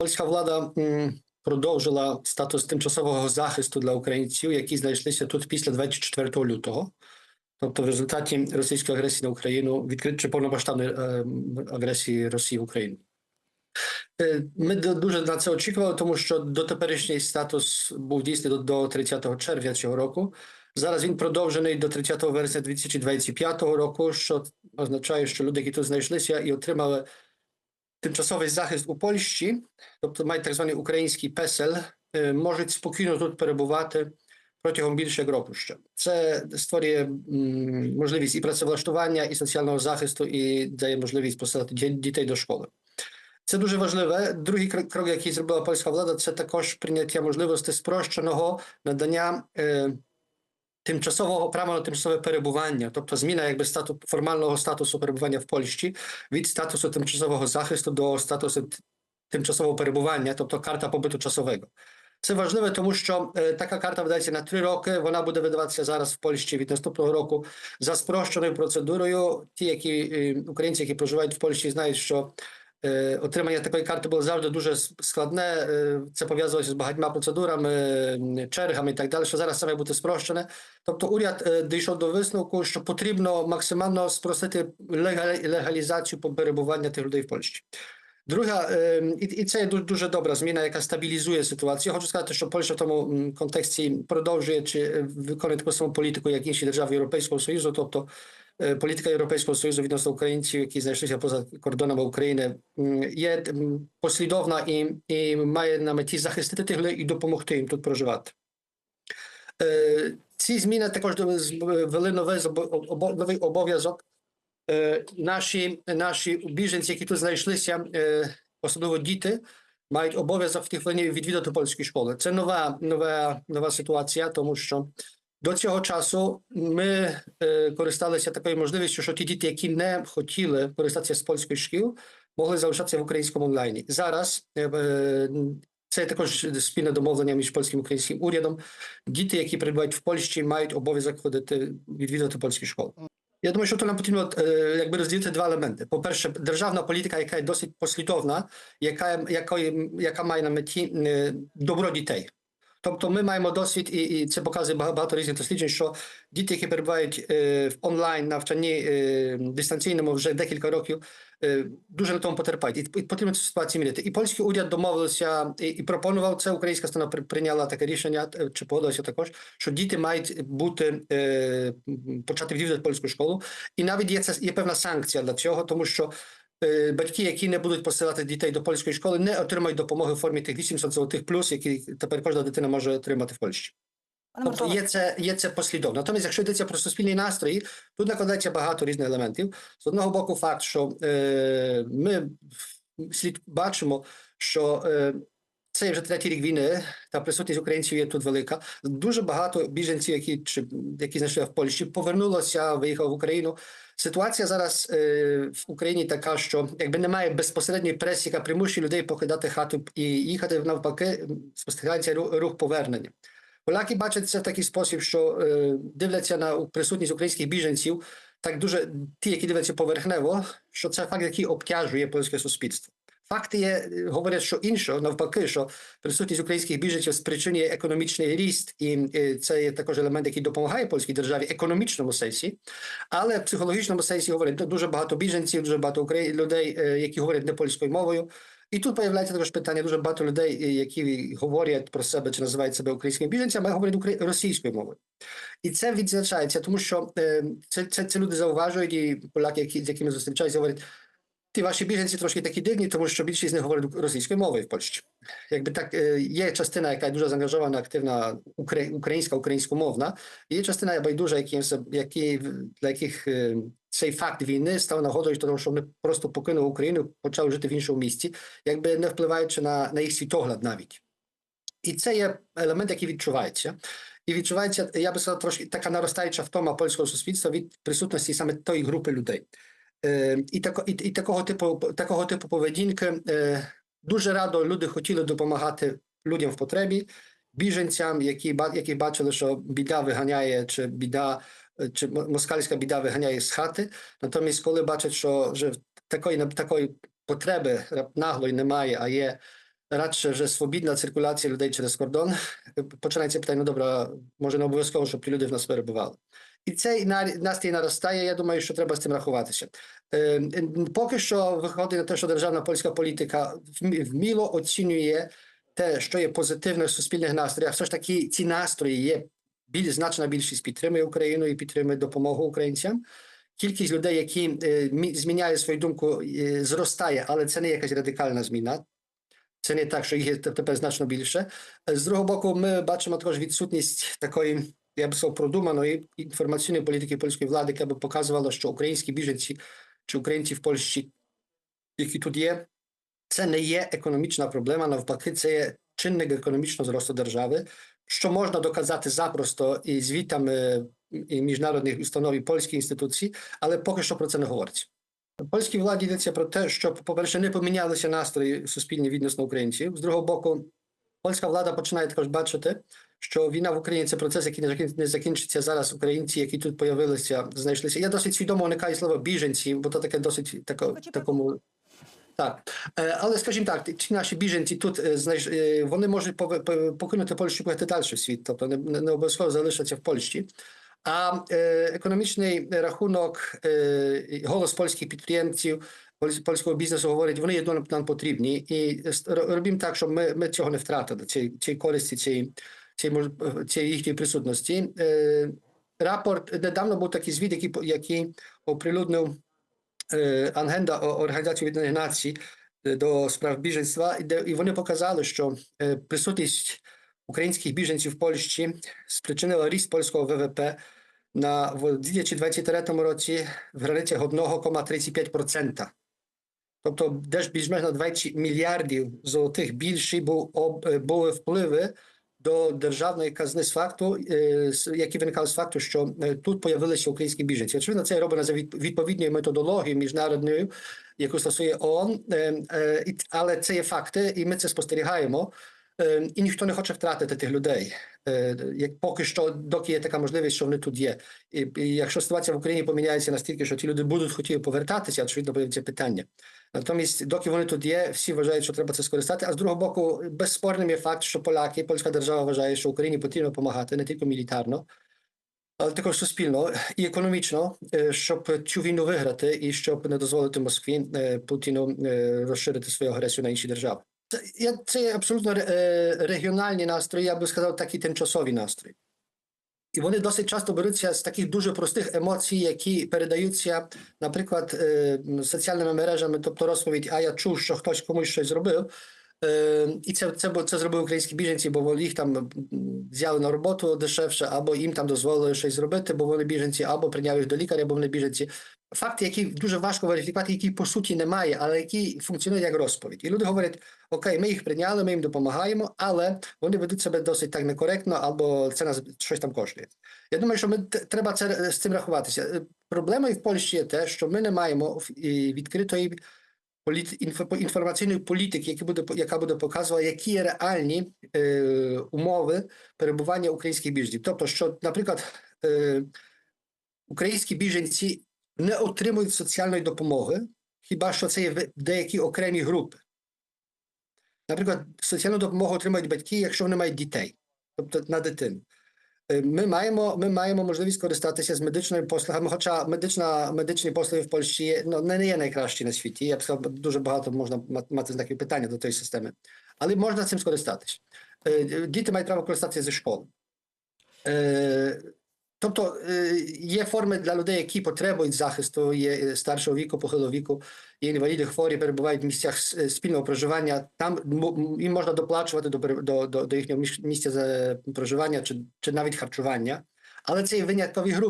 Польська влада продовжила статус тимчасового захисту для українців, які знайшлися тут після 24 лютого. Тобто, в результаті російської агресії на Україну відкрит повномасштабної е, агресії Росії в Україну. Е, Ми дуже на це очікували, тому що дотеперішній статус був дійсний до 30 червня цього року. Зараз він продовжений до 30 вересня 2025 року, що означає, що люди, які тут знайшлися і отримали тимчасовий захист у Польщі, тобто мають так званий український песель, е, можуть спокійно тут перебувати протягом більше як року ще. Це створює можливість і працевлаштування, і соціального захисту, і дає можливість посилати дітей до школи. Це дуже важливе. Другий крок, який зробила польська влада, це також прийняття можливості спрощеного надання тимчасового права на тимчасове перебування, тобто зміна якби стату формального статусу перебування в Польщі від статусу тимчасового захисту до статусу тимчасового перебування, тобто карта побиту часового. Це важливо, тому що е, така карта видається на три роки. Вона буде видаватися зараз в Польщі від наступного року за спрощеною процедурою. Ті, які е, українці, які проживають в Польщі, знають, що отримання такої карти було завжди дуже с- складне. е, Це пов'язувалося з багатьма процедурами, м, чергами і так далі. Що зараз це має бути спрощене. Тобто, уряд е, дійшов до висновку, що потрібно максимально спростити легалі- легалізацію перебування тих людей в Польщі. Друга, е, і, і це є дуже, дуже добра зміна, яка стабілізує ситуацію. Хочу сказати, що Польща в тому м, контексті продовжує чи е, виконує таку саму політику, як інші держави Європейського Союзу, тобто е, політика Європейського Союзу відносно українців, які знайшлися поза кордонами України, є послідовна і, і має на меті захистити тих людей і допомогти їм тут проживати. Ці зміни також ввели новий обов'язок наші, наші біженці, які тут знайшлися, особливо діти, мають обов'язок в тих хвилині відвідати польські школи. Це нова, нова, нова ситуація, тому що до цього часу ми е, користалися такою можливістю, що ті діти, які не хотіли користатися з польських шкіл, могли залишатися в українському онлайні. Зараз е, е, це також спільне домовлення між польським і українським урядом. Діти, які перебувають в Польщі, мають обов'язок ходити відвідувати польські школи. Я думаю, що тут нам потрібно е, якби розділити два елементи. По-перше, державна політика, яка є досить послідовна, яка, якої, яка має на меті е, добро дітей. Тобто ми маємо досвід, і, і це показує багато, різних досліджень, що діти, які перебувають е, в онлайн навчанні е, дистанційному вже декілька років, е, дуже на тому потерпають. І, потрібно цю ситуацію міняти. І польський уряд домовився і, і пропонував це. Українська сторона прийняла таке рішення, чи погодилася також, що діти мають бути почати відвідувати польську школу. І навіть є це є певна санкція для цього, тому що. Е, Батьки, які не будуть посилати дітей до польської школи, не отримають допомоги в формі тих 800 золотих плюс, які тепер кожна дитина може отримати в Польщі. Тобто є це, є це послідовно. Натомість, якщо йдеться про суспільні настрої, тут накладається багато різних елементів. З одного боку, факт, що е, ми слід бачимо, що е, це вже третій рік війни, та присутність українців є тут велика. Дуже багато біженців, які чи які знайшли в Польщі, повернулося, виїхав в Україну. Ситуація зараз е, в Україні така, що якби немає безпосередньої преси, яка примушує людей покидати хату і їхати навпаки, спостерігається рух повернення. Поляки бачать це в такий спосіб, що е, дивляться на присутність українських біженців, так дуже ті, які дивляться поверхнево, що це факт, який обтяжує польське суспільство. Факти є, е, говорять, що інше, навпаки, що присутність українських біженців спричинює економічний ріст, і е, це є також елемент, який допомагає польській державі економічному сенсі, але в психологічному сенсі говорять ну, дуже багато біженців, дуже багато людей, е, які говорять не польською мовою. І тут появляється також питання дуже багато людей, які говорять про себе чи називають себе українськими біженцями, а говорять російською мовою. І це відзначається, тому що це, це, це люди зауважують, і поляки, які, з якими зустрічаються, говорять, ті ваші біженці трошки такі дивні, тому що більшість з них говорить російською мовою в Польщі. Якби так є частина, яка дуже заангажована, активна укра- українська, українськомовна, і є частина байдужа, які, які, для яких цей факт війни став нагодою, тому що вони просто покинули Україну, почали жити в іншому місці, якби не впливаючи на, на їх світогляд навіть. І це є елемент, який відчувається. І відчувається, я би сказав, трошки така наростаюча втома польського суспільства від присутності саме тої групи людей. Е, і, тако, і, і такого типу такого типу поведінки е, дуже радо люди хотіли допомагати людям в потребі, біженцям, які які бачили, що біда виганяє, чи біда, е, чи москальська біда виганяє з хати. Натомість, коли бачать, що вже такої такої потреби наглої немає, а є радше вже свобідна циркуляція людей через кордон, починається питання: ну добре, може не обов'язково, щоб люди в нас перебували. І цей на- настрій наростає. Я думаю, що треба з цим рахуватися. Е, Поки що виходить на те, що державна польська політика вміло оцінює те, що є позитивне в суспільних настроях. Все ж таки, ці настрої є біль, значна більшість підтримує Україну і підтримує допомогу українцям. Кількість людей, які е, мі- зміняють свою думку, е, зростає, але це не якась радикальна зміна. Це не так, що їх є тепер значно більше. З другого боку, ми бачимо також відсутність такої, я б сказав, продуманої інформаційної політики польської влади, яка б показувала, що українські біженці чи українці в Польщі, які тут є, це не є економічна проблема. Навпаки, це є чинник економічного зросту держави, що можна доказати запросто і звітами і міжнародних установ і польських інституцій, але поки що про це не говориться. Польській владі йдеться про те, що, по-перше, не помінялися настрої суспільні відносно українців. З другого боку, польська влада починає також бачити, що війна в Україні це процес, який не закінчиться зараз. Українці, які тут появилися, знайшлися. Я досить свідомо уникаю слова біженці, бо то таке досить тако, такому. Так, Е, але скажімо так, ті наші біженці тут е, знайш... е, вони можуть по- покинути Польщу і поїхати далі в світ, тобто не, не обов'язково залишаться в Польщі. А економічний рахунок, голос польських підприємців, польського бізнесу говорить, вони є нам, потрібні. І робимо так, щоб ми, ми цього не втратили, цієї, цієї користі, цієї, мож- їхньої присутності. Е, рапорт, недавно був такий звіт, який, який оприлюднив е, Ангенда Організації Об'єднаних Націй е, до справ біженства, де, і вони показали, що е, присутність українських біженців в Польщі спричинила ріст польського ВВП на в 2023 році в границях 1,35%. Тобто, де ж більш на 20 мільярдів золотих більші був, об, е, були впливи до державної казни з факту, е, які виникали з факту, що е, тут появилися українські біженці. Очевидно, це робиться за від- відповідною методологією міжнародною, яку стосує ООН, але це є факти, і ми це спостерігаємо. Е, І ніхто не хоче втратити тих людей, Е, як поки що, доки є така можливість, що вони тут є. І, і якщо ситуація в Україні поміняється настільки, що ті люди будуть хотіти повертатися, очевидно, появиться питання. Натомість, доки вони тут є, всі вважають, що треба це скористати. А з другого боку, безспорним є факт, що поляки, польська держава вважає, що Україні потрібно допомагати не тільки мілітарно, але також суспільно і економічно, е, щоб цю війну виграти, і щоб не дозволити Москві е, Путіну розширити свою агресію на інші держави. Це, це абсолютно е, регіональні настрої, я би сказав, такі тимчасові настрої. І вони досить часто беруться з таких дуже простих емоцій, які передаються, наприклад, е, соціальними мережами, тобто розповідь, а я чув, що хтось комусь щось зробив. Е, і це, це, це зробили українські біженці, бо їх там взяли на роботу дешевше, або їм там дозволили щось зробити, бо вони біженці, або прийняли їх до лікаря, бо вони біженці. Факти, які дуже важко верифікувати, які по суті немає, але які функціонують як розповідь. І люди говорять: окей, ми їх прийняли, ми їм допомагаємо, але вони ведуть себе досить так некоректно, або це нас щось там коштує. Я думаю, що ми треба це з цим рахуватися. Е, Проблемою в Польщі є те, що ми не маємо відкритої інформаційної політики, які буде, яка буде показувати, які є реальні е, умови перебування українських біженців. Тобто, що, наприклад, е, українські біженці не отримують соціальної допомоги, хіба що це є деякі окремі групи. Наприклад, соціальну допомогу отримують батьки, якщо вони мають дітей, тобто на дитину. Е, Ми маємо, ми маємо можливість користатися з медичними послугами, хоча медична, медичні послуги в Польщі ну, не є найкращі на світі. Я б сказав, дуже багато можна ма- мати знаки питання до тої системи, але можна цим скористатися. Е, Діти мають право користатися зі школи. Тобто е, є форми для людей, які потребують захисту, є е, старшого віку, похилого віку, є інваліди, хворі, перебувають в місцях е, спільного проживання. Там їм можна доплачувати до, до, до їхнього місця проживання чи, чи навіть харчування. Але це є виняткові групи.